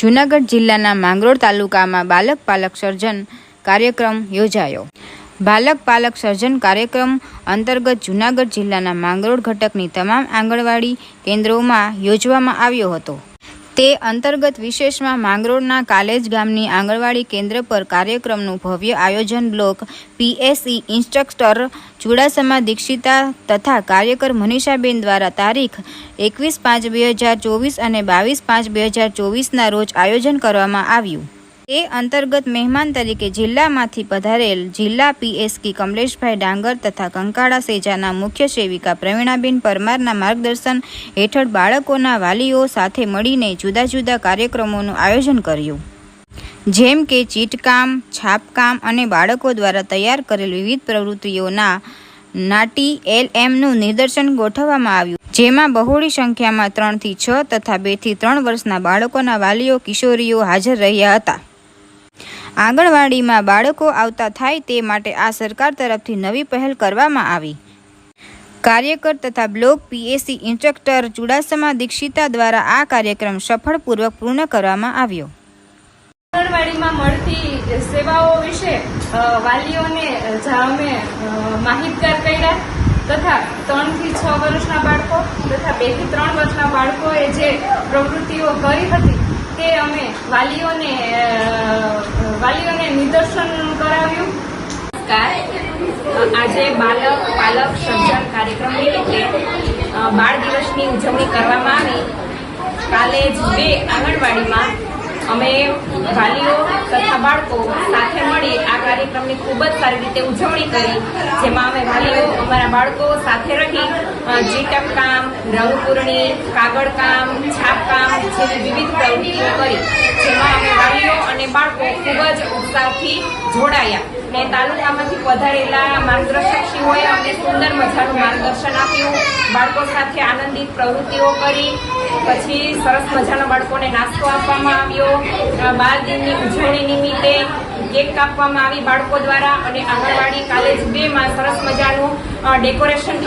જૂનાગઢ જિલ્લાના માંગરોળ તાલુકામાં બાલક પાલક સર્જન કાર્યક્રમ યોજાયો. બાલક પાલક સર્જન કાર્યક્રમ અંતર્ગત જૂનાગઢ જિલ્લાના માંગરોળ ઘટકની તમામ આંગણવાડી કેન્દ્રોમાં યોજવામાં આવ્યો હતો. તે અંતર્ગત વિશેષમાં માંગરોળના કાલેજ ગામની આંગણવાડી કેન્દ્ર પર કાર્યક્રમનું ભવ્ય આયોજન block PSE instructor Chudasama Dikshita તથા કાર્યકર મનીષાબેન દ્વારા તારીખ એકવીસ પાંચ બે હજાર ચોવીસ અને બાવીસ પાંચ બે હજાર ચોવીસના રોજ આયોજન કરવામાં આવ્યું. તે અંતર્ગત મહેમાન તરીકે જિલ્લામાંથી પધારેલ જિલ્લા પીએસકી કમલેશભાઈ ડાંગર તથા કંકાળા સેજાના મુખ્ય સેવિકા પ્રવીણાબેન પરમારના માર્ગદર્શન હેઠળ બાળકોના વાલીઓ સાથે મળીને જુદા જુદા કાર્યક્રમોનું આયોજન કર્યું. જેમ કે ચીટકામ, છાપકામ અને બાળકો દ્વારા તૈયાર કરેલ વિવિધ પ્રવૃત્તિઓના નાટી એલ એમનું નિદર્શન ગોઠવવામાં આવ્યું. જેમાં બહોળી સંખ્યામાં ત્રણથી છ તથા બેથી ત્રણ વર્ષના બાળકોના વાલીઓ, કિશોરીઓ હાજર રહ્યા હતા. આંગણવાડીમાં બાળકો આવતા થાય તે માટે આ સરકાર તરફથી નવી પહેલ કરવામાં આવી. કાર્યકર તથા block PSC instructor Chudasama Dikshita દ્વારા આ કાર્યક્રમ સફળપૂર્વક પૂર્ણ કરવામાં આવ્યો. આંગણવાડીમાં મળતી સેવાઓ વિશે વાલીઓને અમે માહિતગાર કર્યા તથા ત્રણથી છ વર્ષના બાળકો તથા બેથી ત્રણ વર્ષના બાળકોએ જે પ્રવૃત્તિઓ કરી હતી તે અમે વાલીઓને વાલીઓને નિદર્શન કરાવ્યું. આજે બાલક, પાલક સર્જન કાર્યક્રમ નિમિત્તે બાળ દિવસની ઉજવણી કરવામાં આવી. કાલે જ બે આંગણવાડીમાં અમે વાલીઓ તથા બાળકો સાથે મળી આ કાર્યક્રમની ખૂબ જ સારી રીતે ઉજવણી કરી, જેમાં અમે વાલીઓ, અમારા બાળકો સાથે રહી જીટક કામ, રંગપૂરણી, કાગળ કામ છાપકામ જેવી વિવિધ પ્રવૃત્તિઓ કરી, જેમાં અમે વાલીઓ અને બાળકો ખૂબ જ ઉત્સાહથી જોડાયા. ને તાલુકામાંથી પધારેલા માર્ગદર્શકશ્રીઓએ અમને સુંદર મજાનું માર્ગદર્શન આપ્યું. બાળકો સાથે આનંદિત પ્રવૃત્તિઓ કરી. પછી સરસ મજાના બાળકોને નાસ્તો આપવામાં આવ્યો. બાળ દિનની ઉજવણી નિમિત્તે કેક કાપવામાં આવી બાળકો દ્વારા. અને આંગણવાડી, કાલેજ બેમાં સરસ મજાનું ડેકોરેશન